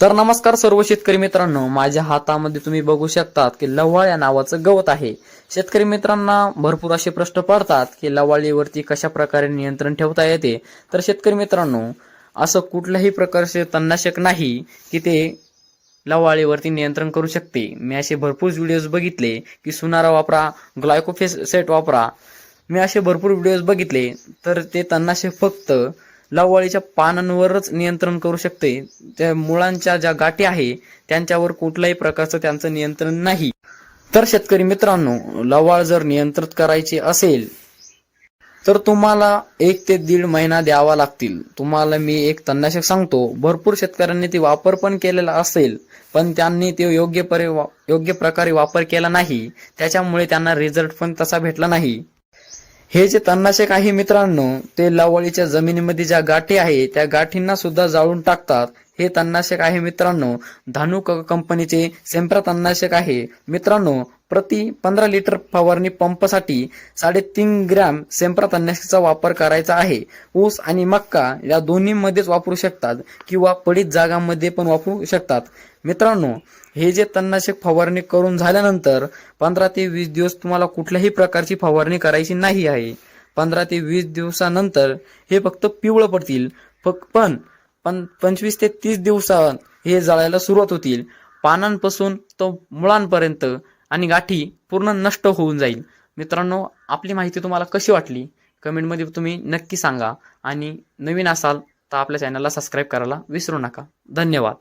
तर नमस्कार सर्व शेतकरी मित्रांनो माझ्या हातामध्ये तुम्ही बघू शकतात की लवाळ या नावाचं गवत आहे. शेतकरी मित्रांना भरपूर असे प्रश्न पडतात की लवाळीवरती कशा प्रकारे नियंत्रण ठेवता येते. तर शेतकरी मित्रांनो असं कुठल्याही प्रकारचे तणनाशक नाही की ते लवाळीवरती नियंत्रण करू शकते. मी असे भरपूर व्हिडिओज बघितले की सुनारा वापरा ग्लायकोफेस सेट वापरा. मी असे भरपूर व्हिडिओज बघितले तर ते तणनाशक फक्त लवळीच्या पानांवरच नियंत्रण करू शकते. त्या मुळांच्या ज्या गाठी आहे त्यांच्यावर कुठल्याही प्रकारचं त्यांचं नियंत्रण नाही. तर शेतकरी मित्रांनो लवाळ जर नियंत्रित करायची असेल तर तुम्हाला एक ते दीड महिना द्यावा लागतील. तुम्हाला मी एक तणनाशक सांगतो भरपूर शेतकऱ्यांनी ती वापर पण केलेला असेल पण त्यांनी ते योग्य परे योग्य प्रकारे वापर केला नाही. त्याच्यामुळे त्यांना रिझल्ट पण तसा भेटला नाही. हे जे तणनाशक आहे मित्रांनो ते लावळीच्या जमिनीमध्ये ज्या गाठी आहे त्या गाठींना सुद्धा जाळून टाकतात. हे तणनाशक आहे मित्रांनो धानू कंपनीचे सेम्प्रा तणनाशक आहे मित्रांनो प्रति पंधरा लिटर फवारणी पंपसाठी साडेतीन ग्रॅम सेम्प्रा वापर करायचा आहे. ऊस आणि मक्का या दोन्हीमध्येच वापरू शकतात किंवा पडीत जागांमध्ये पण वापरू शकतात. मित्रांनो हे जे तणनाशक फवारणी करून झाल्यानंतर पंधरा ते वीस दिवस तुम्हाला कुठल्याही प्रकारची फवारणी करायची नाही आहे. पंधरा ते वीस दिवसानंतर हे फक्त पिवळं पडतील. फक्त पण पण पंचवीस ते तीस दिवसात हे जळायला सुरुवात होतील. पानांपासून तो मुळांपर्यंत आणि गाठी पूर्ण नष्ट होऊन जाईल. मित्रांनो आपली माहिती तुम्हाला कशी वाटली? कमेंटमध्ये तुम्ही नक्की सांगा. आणि नवीन असाल तर आपल्या चॅनलला सबस्क्राईब करायला विसरू नका. धन्यवाद.